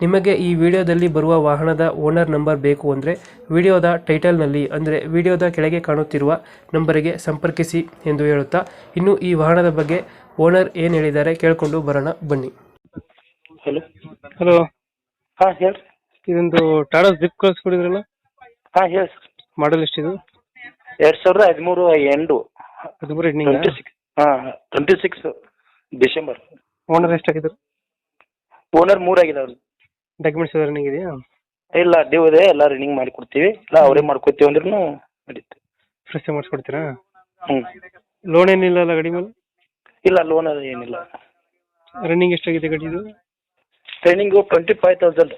ನಿಮಗೆ ಈ ವಿಡಿಯೋದಲ್ಲಿ ಬರುವ ವಾಹನದ ಓನರ್ ನಂಬರ್ ಬೇಕು ಅಂದರೆ ವಿಡಿಯೋದ ಟೈಟಲ್ನಲ್ಲಿ ಅಂದರೆ ವಿಡಿಯೋದ ಕೆಳಗೆ ಕಾಣುತ್ತಿರುವ ನಂಬರಿಗೆ ಸಂಪರ್ಕಿಸಿ ಎಂದು ಹೇಳುತ್ತಾ ಇನ್ನು ಈ ವಾಹನದ ಬಗ್ಗೆ ಓನರ್ ಏನು ಹೇಳಿದ್ದಾರೆ ಕೇಳಿಕೊಂಡು ಬರೋಣ ಬನ್ನಿ. ಹಲೋ. ಹಲೋ. ಹಾಂ ಹೇಳ್ರಿ ಇದೊಂದು ಟಾಟಾ ಜಿಪ್ ಕಳಿಸ್ಕೊಡಿದ್ರಲ್ಲ ಹಾಂ ಹೇಳಿ ಸರ್. ಮಾಡಲ್ ಎಷ್ಟಿದು? ಎರಡು ಸಾವಿರದ ಹದಿಮೂರು ಎಂಟು. ಹದಿಮೂರು ಎಂಡಿಂಗ್ ಟ್ವೆಂಟಿ ಸಿಕ್ಸ್ ಹಾಂ ಟ್ವೆಂಟಿ ಸಿಕ್ಸ್ ಡಿಸೆಂಬರ್ ಓನರ್ ಎಷ್ಟಾಗಿದ್ರು ಓನರ್ ಮೂರು ಡಾಕ್ಯುಮೆಂಟ್ಸ್ ರನ್ನಿಂಗ್ ಇದೆಯಾ ಇಲ್ಲ ಡ್ಯೂ ಇದೆ ಎಲ್ಲ ರನ್ನಿಂಗ್ ಮಾಡಿ ಕೊಡ್ತೀವಿ ಇಲ್ಲ ಅವರೇ ಮಾಡ್ಕೊತೀವಿ ಅಂದ್ರೂ ನಡೀತು. ಫ್ರೆಶ್ ಮಾಡಿಸ್ಕೊಡ್ತೀರಾ? ಹ್ಞೂ ಲೋನ್ ಏನಿಲ್ಲ ಅಲ್ಲ ಗಾಡಿ ಮೇಲೆ? ಇಲ್ಲ ಲೋನ್ ಅದು ಏನಿಲ್ಲ. ರನ್ನಿಂಗ್ ಎಷ್ಟಾಗಿದೆ ಗಾಡಿದು? Training twenty five thousand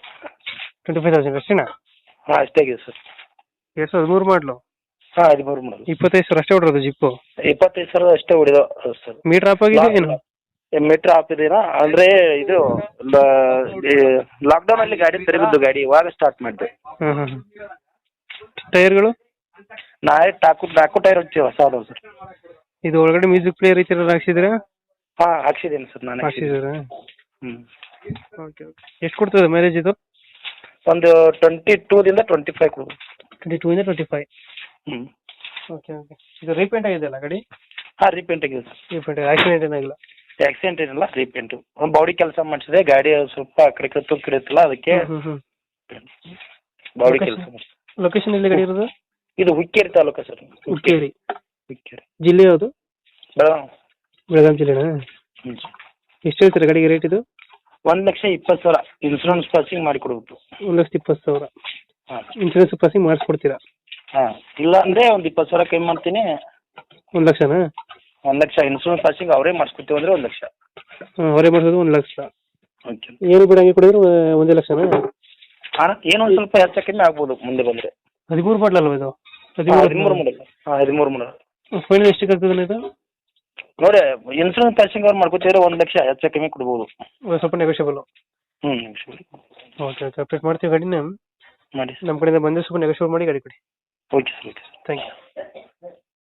twenty five thousand ಅಷ್ಟೇನಾ? ಹಾಂ ಅಷ್ಟೇ ಆಗಿದೆ ಸರ್. ಎರಡು ಸಾವಿರದ ಹದಿಮೂರು ಮಾಡಲು? ಹಾಂ ಹದಿಮೂರು ಮಾಡಲ್. ಇಪ್ಪತ್ತೈದು ಸಾವಿರ ಅಷ್ಟೇ ಹೊಡ್ರೋದು ಜಿಪ್ಪು? ಇಪ್ಪತ್ತೈದು ಸಾವಿರ ಅಷ್ಟೇ ಹೊಡೆದ ಸರ್. ಮೀಟ್ರ್ ಆಫ್ ಆಗಿದೆ ಏನು? ಮೀಟ್ರ್ ಹಾಕಿದ್ದೀರಾ ಅಂದ್ರೆ ಇದು ಲಾಕ್ಡೌನ್ ಅಲ್ಲಿ ಗಾಡಿ ತೆರಗಿದ್ದು ಗಾಡಿ ಇವಾಗ ಸ್ಟಾರ್ಟ್ ಮಾಡಿದೆ ಹಾಂ ಹಾಂ ಟೈರ್ಗಳು? ನಾಳೆ ಟಾಕು ನಾಲ್ಕು ಟೈರ್ ಹಚ್ಚಿ ಹೊಸ ಅದಾವ ಸರ್. ಇದು ಒಳಗಡೆ ಮ್ಯೂಸಿಕ್ ಪ್ಲೇಯರ್ ಈ ಥರ ಹಾಕ್ಸಿದ್ದೀರಾ? ಹಾಂ ಹಾಕ್ಸಿದ್ದೀನಿ ಸರ್ ನಾನು ಹಾಕ್ಸಿದ್ದೀರಾ? ಹ್ಞೂ ಓಕೆ ಓಕೆ. ಎಷ್ಟು ಕೊಡ್ತದೆ ಮೈಲೇಜ್ ಇದು? ಒಂದು ಟ್ವೆಂಟಿ ಟೂದಿಂದ ಟ್ವೆಂಟಿ ಫೈವ್ ಕೊಡು ಟ್ವೆಂಟಿ ಟೂ ಇಂದ ಟ್ವೆಂಟಿ ಫೈವ್ ಹ್ಞೂ ಓಕೆ ಓಕೆ. ಇದು ರೀಪೇಂಟ್ ಆಗಿದೆಯಲ್ಲ ಗಾಡಿ? ಹಾಂ ರೀಪೇಂಟ್ ಆಗಿದೆ ಸರ್. ರೀಪೇಂಟ್ ಆಕ್ಸಿಡೆಂಟ್ ಏನಾಗಿಲ್ಲ ಆಕ್ಸಿಡೆಂಟ್ ಏನಿಲ್ಲ ಇಂಟು ಒಂದು ಬಾಡಿ ಕೆಲಸ ಮಾಡಿಸಿದೆ ಗಾಡಿ ಸ್ವಲ್ಪ ಆ ಕಡೆ ಕತ್ತು ಕಿಡಿತಲ್ಲ ಅದಕ್ಕೆ ಬಾಡಿ ಕೆಲಸ ಲೊಕೇಶನ್ ಎಲ್ಲಿ ಗಾಡಿ ಇರೋದು? ಇದು ಹುಕ್ಕೇರಿ ತಾಲೂಕು ಸರ್. ಹುಕ್ಕೇರಿ. ಹುಕ್ಕೇರಿ. ಜಿಲ್ಲೆ ಯಾವುದು? ಬೆಳಗಾವಿ ಬೆಳಗಾಂ ಜಿಲ್ಲೆನಾ? ಎಷ್ಟು ಹೇಳ್ತೀರಾ ಗಾಡಿಗೆ ರೇಟ್ ಇದು? ಒಂದ್ ಲಕ್ಷ ಇಪ್ಪತ್ತು ಸಾವಿರ. ಇನ್ಸೂರೆನ್ಸ್ ಪಾಸಿಂಗ್ ಮಾಡಿ ಒಂದ್ ಲಕ್ಷದ ಇಪ್ಪತ್ತು ಸಾವಿರ. ಹಾಂ. ಇನ್ಸೂರೆನ್ಸ್ ಪಾಸಿಂಗ್ ಮಾಡಿಸ್ಕೊಡ್ತೀರಾ? ಹಾಂ. ಇಲ್ಲ ಅಂದ್ರೆ ಒಂದು ಇಪ್ಪತ್ತು ಸಾವಿರ ಕಮ್ಮಿ ಮಾಡ್ತೀನಿ. ಒಂದು ಲಕ್ಷನಾ? ಒಂದು ಲಕ್ಷ. ಇನ್ಸೂರೆನ್ಸ್ ಪಾಸಿಂಗ್ ಅವರೇ ಮಾಡಿಸ್ಕೊತೀವಿ ಅಂದ್ರೆ ಒಂದ್ ಲಕ್ಷ. ಅವರೇ ಮಾಡ್ಸೋದು ಒಂದು ಲಕ್ಷ. ಓಕೆ. ಏನು ಬಿಡ ಕೊಡಿದ್ರು ಒಂದ್ ಆ, ಒಂದೇ ಲಕ್ಷನಾ? ಏನೋ ಒಂದು ಸ್ವಲ್ಪ ಹೆಚ್ಚು ಕಮ್ಮಿ ಆಗ್ಬೋದು ಮುಂದೆ ಬಂದ್ರೆ. ಹದಿಮೂರು ಮಾಡಲಲ್ವ ಇದು? ಹದಿಮೂರು ಮಾಡಲ್ ಹಾಂ ಹದಿಮೂರು ಮಾಡಲ್ ಫೈನಲ್ ಎಷ್ಟಕ್ಕೆ ಆಗ್ತದೆ ಇದು? ನೋಡಿ ಇನ್ಸೂರೆನ್ಸ್ ಪಾಸಿಂಗ್ ಅವ್ರು ಮಾಡ್ಕೊತಿದ್ರೆ ಒಂದು ಲಕ್ಷ ಹೆಚ್ಚು ಕಮ್ಮಿ ಕೊಡ್ಬೋದು. ಒಂದು ಸ್ವಲ್ಪ ನೆಗೋಷಿಯಬಲ್ ಹ್ಞೂ ಓಕೆ ಓಕೆ. ಅಪ್ಡೇಟ್ ಮಾಡ್ತೀವಿ ಗಾಡಿನ. ಮಾಡಿ. ನಮ್ಮ ಕಡೆಯಿಂದ ಬಂದ್ರೆ ಸ್ವಲ್ಪ ನೆಗೋಷಿಯಬಲ್ ಮಾಡಿ ಗಾಡಿ ಕೊಡಿ. Okay sir okay thank you